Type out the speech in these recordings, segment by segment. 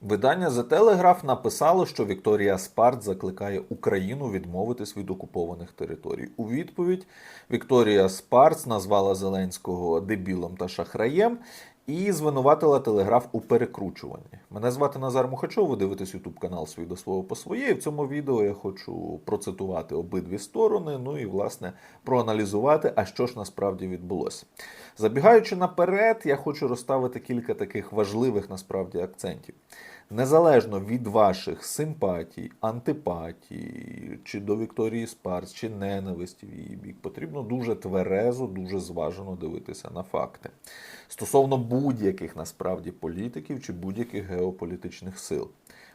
Видання The Telegraph написало, що Вікторія Спарт закликає Україну відмовитись від окупованих територій. У відповідь Вікторія Спарц назвала Зеленського дебілом та шахраєм і звинуватила Телеграф у перекручуванні. Мене звати Назар Мухачов. Ви дивитесь Ютуб канал свій до свого по своє. В цьому відео я хочу процитувати обидві сторони. Ну і власне проаналізувати, а що ж насправді відбулося. Забігаючи наперед, я хочу розставити кілька таких важливих насправді акцентів. Незалежно від ваших симпатій, антипатій, чи до Вікторії Спарц, чи ненависті в її бік, потрібно дуже тверезо, дуже зважено дивитися на факти стосовно будь-яких насправді політиків чи будь-яких геополітичних сил.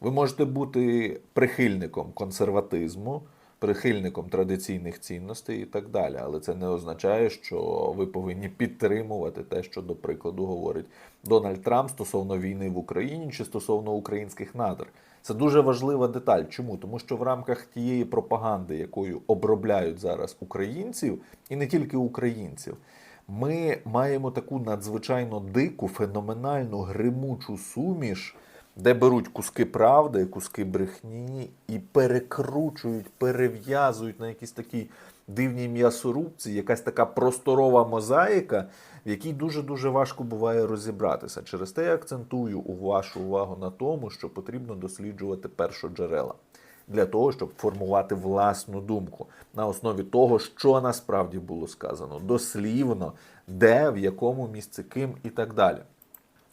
Ви можете бути прихильником консерватизму, прихильником традиційних цінностей і так далі. Але це не означає, що ви повинні підтримувати те, що, до прикладу, говорить Дональд Трамп стосовно війни в Україні чи стосовно українських надр. Це дуже важлива деталь. Чому? Тому що в рамках тієї пропаганди, якою обробляють зараз українців, і не тільки українців, ми маємо таку надзвичайно дику, феноменальну гримучу суміш, де беруть куски правди, куски брехні і перекручують, перев'язують на якісь такі дивні м'ясорубці, якась така просторова мозаїка, в якій дуже-дуже важко буває розібратися. Через те я акцентую вашу увагу на тому, що потрібно досліджувати першоджерела. Для того, щоб формувати власну думку на основі того, що насправді було сказано, дослівно, де, в якому місці, ким і так далі.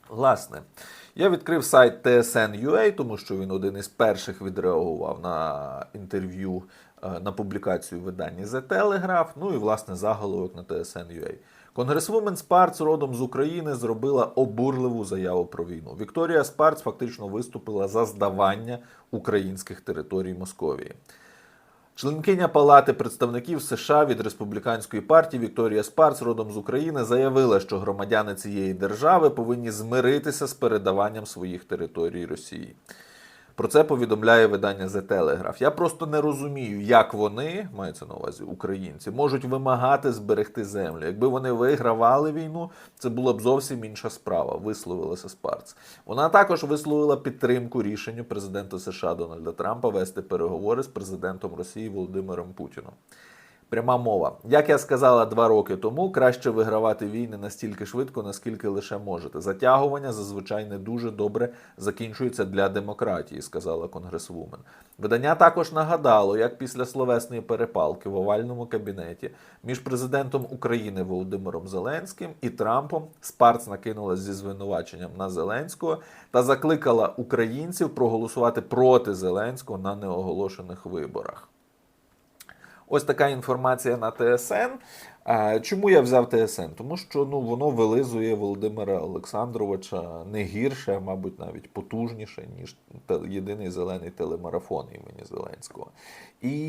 Власне, я відкрив сайт TSN.ua, тому що він один із перших відреагував на інтерв'ю е, на публікацію видання The Telegraph, ну і власне заголовок на TSN.ua. Конгресвумен Спарц родом з України зробила обурливу заяву про війну. Вікторія Спарц фактично виступила за здавання українських територій Московії. Членкиня Палати представників США від республіканської партії Вікторія Спарц, родом з України, заявила, що громадяни цієї держави повинні змиритися з передаванням своїх територій Росії. Про це повідомляє видання The Telegraph. Я просто не розумію, як вони, мається на увазі українці, можуть вимагати зберегти землю. Якби вони вигравали війну, це була б зовсім інша справа. Висловилася Спарц. Вона також висловила підтримку рішенню президента США Дональда Трампа вести переговори з президентом Росії Володимиром Путіном. Пряма мова. Як я сказала два роки тому, краще вигравати війни настільки швидко, наскільки лише можете. Затягування зазвичай не дуже добре закінчується для демократії, сказала конгресвумен. Видання також нагадало, як після словесної перепалки в овальному кабінеті між президентом України Володимиром Зеленським і Трампом Спарц накинулась зі звинуваченням на Зеленського та закликала українців проголосувати проти Зеленського на неоголошених виборах. Ось така інформація на ТСН. Чому я взяв ТСН? Тому що ну, воно вилизує Володимира Олександровича не гірше, а мабуть, навіть потужніше, ніж єдиний зелений телемарафон імені Зеленського. І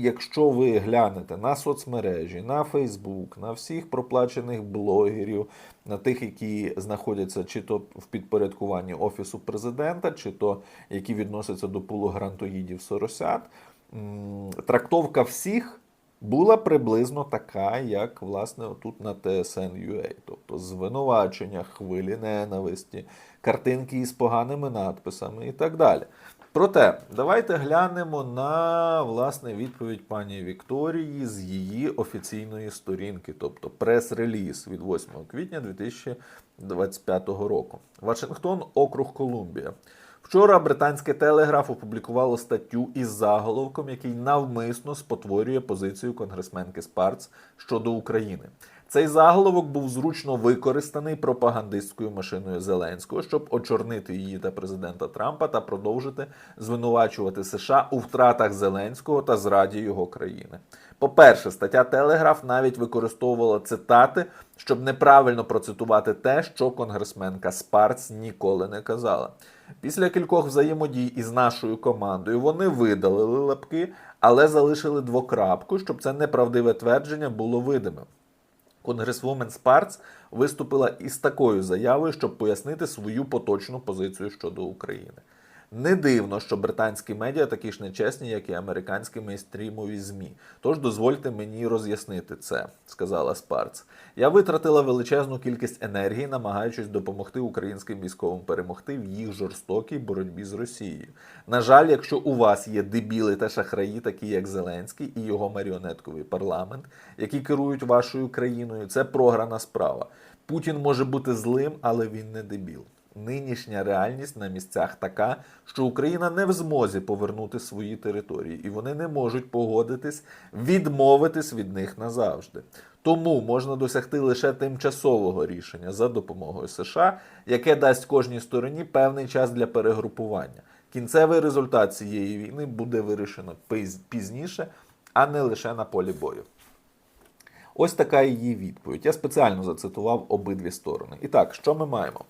якщо ви глянете на соцмережі, на Фейсбук, на всіх проплачених блогерів, на тих, які знаходяться чи то в підпорядкуванні Офісу президента, чи то які відносяться до пулу грантоїдів Соросят, трактовка всіх була приблизно така, як власне тут на TSN.ua. Тобто звинувачення, хвилі ненависті, картинки із поганими надписами і так далі. Проте, давайте глянемо на власне відповідь пані Вікторії з її офіційної сторінки, тобто прес-реліз від 8 квітня 2025 року. Вашингтон, округ Колумбія. Вчора британське телеграф опублікувало статтю із заголовком, який навмисно спотворює позицію конгресменки Спарц щодо України. Цей заголовок був зручно використаний пропагандистською машиною Зеленського, щоб очорнити її та президента Трампа та продовжити звинувачувати США у втратах Зеленського та зраді його країни. По-перше, стаття Телеграф навіть використовувала цитати, щоб неправильно процитувати те, що конгресменка Спарц ніколи не казала. Після кількох взаємодій із нашою командою вони видалили лапки, але залишили двокрапку, щоб це неправдиве твердження було видимим. Конгресвумен Спарц виступила із такою заявою, щоб пояснити свою поточну позицію щодо України. Не дивно, що британські медіа такі ж нечесні, як і американські мейстрімові ЗМІ. Тож дозвольте мені роз'яснити це, сказала Спарц. Я витратила величезну кількість енергії, намагаючись допомогти українським військовим перемогти в їх жорстокій боротьбі з Росією. На жаль, якщо у вас є дебіли та шахраї, такі як Зеленський і його маріонетковий парламент, які керують вашою країною, це програна справа. Путін може бути злим, але він не дебіл. Нинішня реальність на місцях така, що Україна не в змозі повернути свої території, і вони не можуть погодитись відмовитись від них назавжди. Тому можна досягти лише тимчасового рішення за допомогою США, яке дасть кожній стороні певний час для перегрупування. Кінцевий результат цієї війни буде вирішено пізніше, а не лише на полі бою. Ось така її відповідь. Я спеціально зацитував обидві сторони. І так, що ми маємо?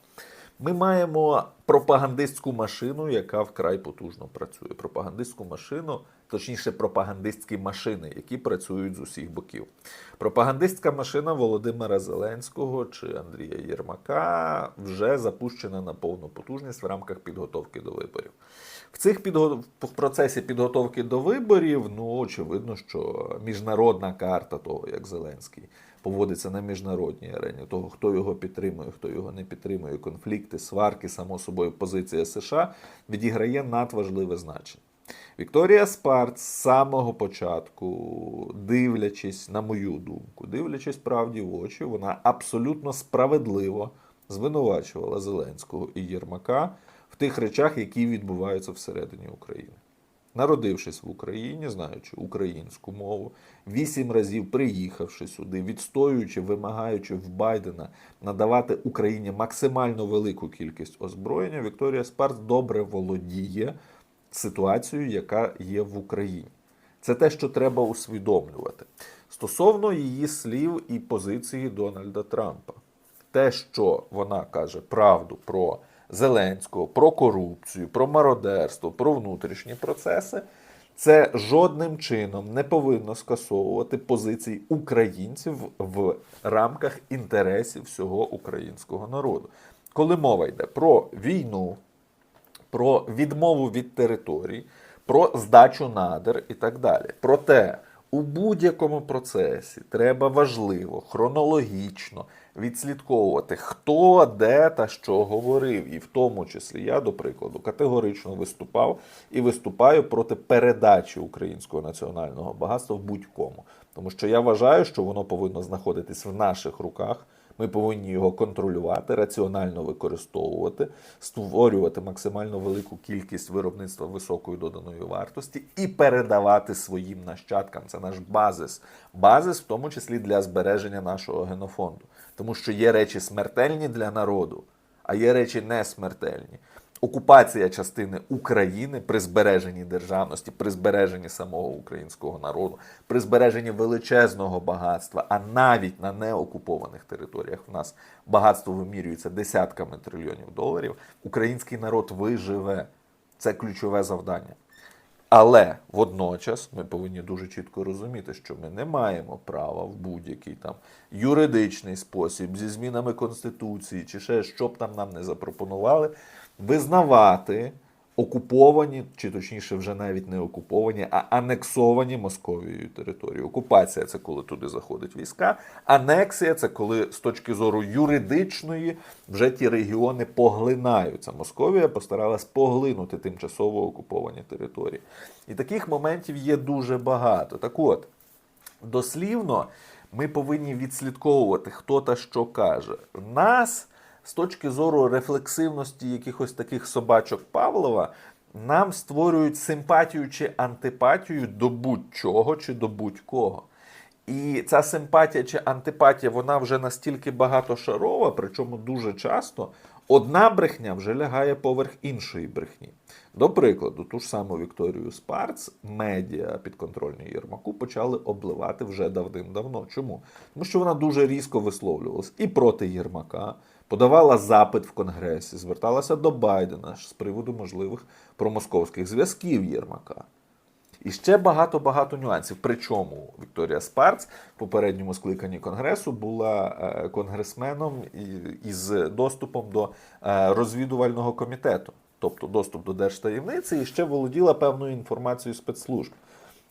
Ми маємо пропагандистську машину, яка вкрай потужно працює. Пропагандистську машину, точніше, пропагандистські машини, які працюють з усіх боків. Пропагандистська машина Володимира Зеленського чи Андрія Єрмака вже запущена на повну потужність в рамках підготовки до виборів. В цих підго... в процесі підготовки до виборів, ну очевидно, що міжнародна карта того, як Зеленський поводиться на міжнародній арені, того, хто його підтримує, хто його не підтримує, конфлікти, сварки, само собою, позиція США відіграє надважливе значення. Вікторія Спарц з самого початку, дивлячись, на мою думку, дивлячись правді в очі, вона абсолютно справедливо звинувачувала Зеленського і Єрмака в тих речах, які відбуваються всередині України. Народившись в Україні, знаючи українську мову, вісім разів приїхавши сюди, відстоюючи, вимагаючи в Байдена надавати Україні максимально велику кількість озброєння, Вікторія Спарц добре володіє ситуацією, яка є в Україні. Це те, що треба усвідомлювати. Стосовно її слів і позиції Дональда Трампа, те, що вона каже правду про Зеленського, про корупцію, про мародерство, про внутрішні процеси, це жодним чином не повинно скасовувати позицій українців в рамках інтересів всього українського народу. Коли мова йде про війну, про відмову від територій, про здачу надр і так далі. Проте у будь-якому процесі треба важливо хронологічно відслідковувати, хто де та що говорив. І в тому числі я, до прикладу, категорично виступав і виступаю проти передачі українського національного багатства в будь-кому. Тому що я вважаю, що воно повинно знаходитись в наших руках. Ми повинні його контролювати, раціонально використовувати, створювати максимально велику кількість виробництва високої доданої вартості і передавати своїм нащадкам. Це наш базис. Базис, в тому числі для збереження нашого генофонду. Тому що є речі смертельні для народу, а є речі не смертельні. Окупація частини України при збереженні державності, при збереженні самого українського народу, при збереженні величезного багатства, а навіть на неокупованих територіях в нас багатство вимірюється десятками трильйонів доларів. Український народ виживе. Це ключове завдання. Але водночас ми повинні дуже чітко розуміти, що ми не маємо права в будь-який там юридичний спосіб зі змінами конституції чи ще що б там нам не запропонували, визнавати окуповані, чи точніше, вже навіть не окуповані, а анексовані Московією території. Окупація це коли туди заходять війська. Анексія це коли з точки зору юридичної вже ті регіони поглинаються. Московія постаралась поглинути тимчасово окуповані території. І таких моментів є дуже багато. Так от, дослівно ми повинні відслідковувати, хто та що каже. Нас з точки зору рефлексивності якихось таких собачок Павлова, нам створюють симпатію чи антипатію до будь-чого чи до будь-кого. І ця симпатія чи антипатія, вона вже настільки багатошарова, причому дуже часто одна брехня вже лягає поверх іншої брехні. До прикладу, ту ж саму Вікторію Спарц, медіа підконтрольні Єрмаку почали обливати вже давним-давно. Чому? Тому що вона дуже різко висловлювалась і проти Єрмака, подавала запит в Конгресі, зверталася до Байдена з приводу можливих промосковських зв'язків Єрмака. І ще багато-багато нюансів. Причому Вікторія Спарц в попередньому скликанні конгресу була е, конгресменом із доступом до е, розвідувального комітету. тобто доступ до держтаємниці, і ще володіла певною інформацією спецслужб.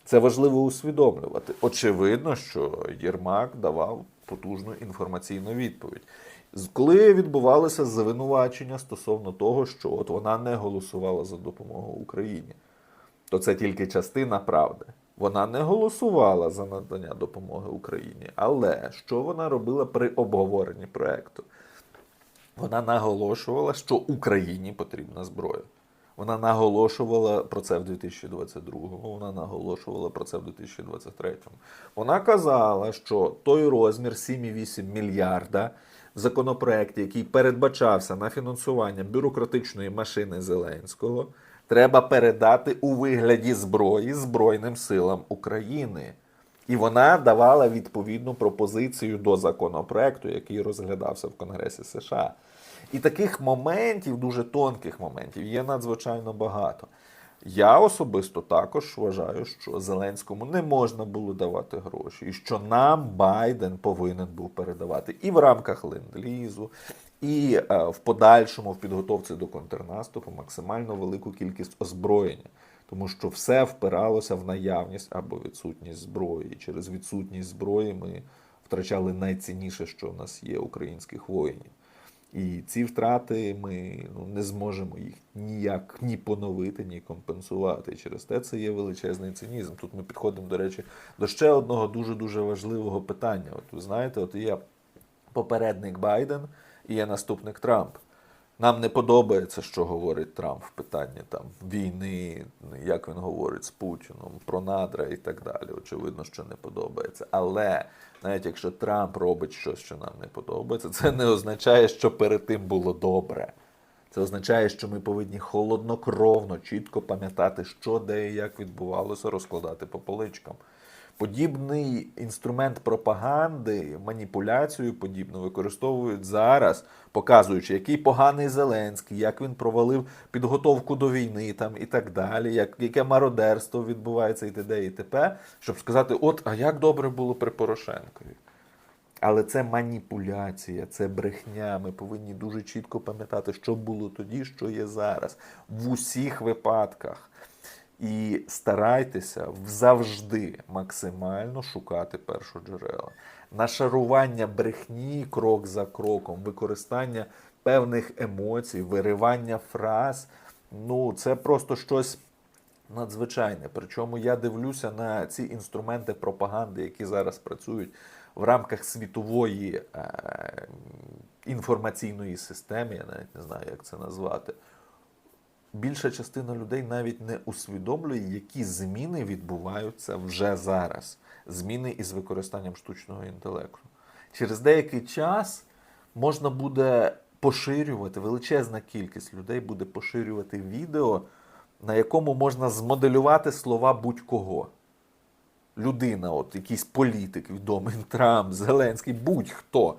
Це важливо усвідомлювати. Очевидно, що Єрмак давав потужну інформаційну відповідь. Коли відбувалося звинувачення стосовно того, що от вона не голосувала за допомогу Україні, то це тільки частина правди. Вона не голосувала за надання допомоги Україні. Але що вона робила при обговоренні проекту? Вона наголошувала, що Україні потрібна зброя. Вона наголошувала про це в 2022-му, вона наголошувала про це в 2023-му. Вона казала, що той розмір 7,8 мільярда в законопроекті, який передбачався на фінансування бюрократичної машини Зеленського, треба передати у вигляді зброї Збройним силам України. І вона давала відповідну пропозицію до законопроекту, який розглядався в Конгресі США. І таких моментів, дуже тонких моментів, є надзвичайно багато. Я особисто також вважаю, що Зеленському не можна було давати гроші, і що нам Байден повинен був передавати і в рамках ленд-лізу, і е, в подальшому в підготовці до контрнаступу максимально велику кількість озброєння. Тому що все впиралося в наявність або відсутність зброї. Через відсутність зброї ми втрачали найцінніше, що в нас є українських воїнів. І ці втрати ми ну, не зможемо їх ніяк ні поновити, ні компенсувати. Через те це є величезний цинізм. Тут ми підходимо, до речі, до ще одного дуже дуже важливого питання. От ви знаєте, от є попередник Байден і є наступник Трамп. Нам не подобається, що говорить Трамп в питанні там війни, як він говорить з Путіном, про надра і так далі. Очевидно, що не подобається. Але навіть якщо Трамп робить щось, що нам не подобається, це не означає, що перед тим було добре. Це означає, що ми повинні холоднокровно, чітко пам'ятати, що де і як відбувалося, розкладати по поличкам. Подібний інструмент пропаганди, маніпуляцію подібну використовують зараз, показуючи, який поганий Зеленський, як він провалив підготовку до війни там і так далі, як, яке мародерство відбувається і т.д. і т.п., щоб сказати, от, а як добре було при Порошенкові. Але це маніпуляція, це брехня. Ми повинні дуже чітко пам'ятати, що було тоді, що є зараз. В усіх випадках. І старайтеся завжди максимально шукати першоджерела. Нашарування брехні крок за кроком, використання певних емоцій, виривання фраз. Ну, це просто щось надзвичайне. Причому я дивлюся на ці інструменти пропаганди, які зараз працюють в рамках світової е, інформаційної системи, я навіть не знаю, як це назвати. Більша частина людей навіть не усвідомлює, які зміни відбуваються вже зараз. Зміни із використанням штучного інтелекту. Через деякий час можна буде поширювати, величезна кількість людей буде поширювати відео, на якому можна змоделювати слова будь-кого. Людина, от якийсь політик відомий, Трамп, Зеленський, будь-хто.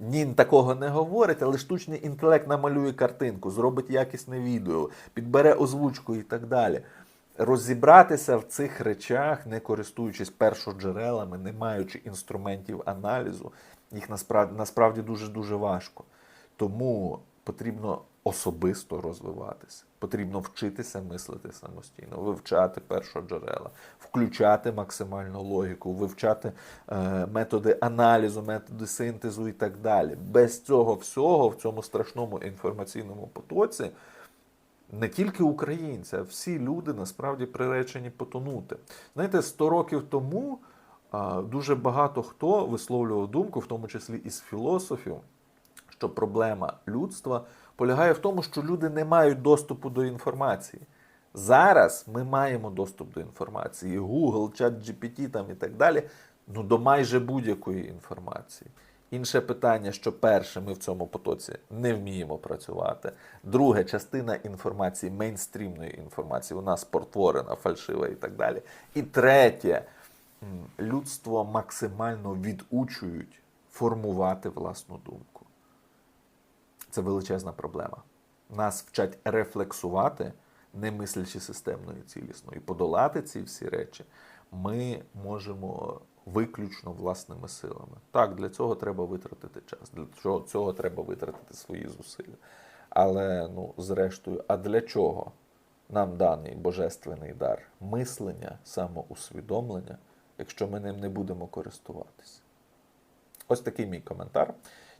Він такого не говорить, але штучний інтелект намалює картинку, зробить якісне відео, підбере озвучку і так далі. Розібратися в цих речах, не користуючись першоджерелами, не маючи інструментів аналізу, їх насправді насправді дуже дуже важко. Тому потрібно особисто розвиватися, потрібно вчитися мислити самостійно, вивчати першоджерела, включати максимальну логіку, вивчати е, методи аналізу, методи синтезу і так далі. Без цього всього в цьому страшному інформаційному потоці. Не тільки українці, а всі люди насправді приречені потонути. Знаєте, 100 років тому дуже багато хто висловлював думку, в тому числі із філософів, що проблема людства полягає в тому, що люди не мають доступу до інформації. Зараз ми маємо доступ до інформації. Google, чат GPT там і так далі, ну до майже будь-якої інформації. Інше питання, що перше, ми в цьому потоці не вміємо працювати. Друге, частина інформації, мейнстрімної інформації, нас спортворена, фальшива і так далі. І третє, людство максимально відучують формувати власну думку. Це величезна проблема. Нас вчать рефлексувати, не мислячи системно і цілісно. І подолати ці всі речі ми можемо виключно власними силами. Так, для цього треба витратити час, для цього, цього треба витратити свої зусилля. Але ну, зрештою, а для чого нам даний божественний дар мислення, самоусвідомлення, якщо ми ним не будемо користуватися? Ось такий мій коментар.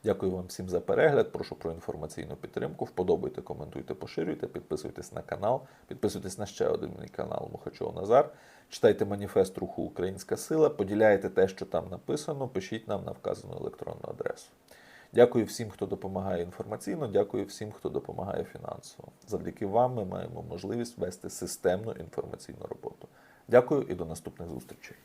Дякую вам всім за перегляд. Прошу про інформаційну підтримку. Вподобайте, коментуйте, поширюйте, підписуйтесь на канал, підписуйтесь на ще один мій канал Мухачов Назар. Читайте маніфест руху Українська Сила, поділяйте те, що там написано, пишіть нам на вказану електронну адресу. Дякую всім, хто допомагає інформаційно, дякую всім, хто допомагає фінансово. Завдяки вам ми маємо можливість вести системну інформаційну роботу. Дякую і до наступних зустрічей.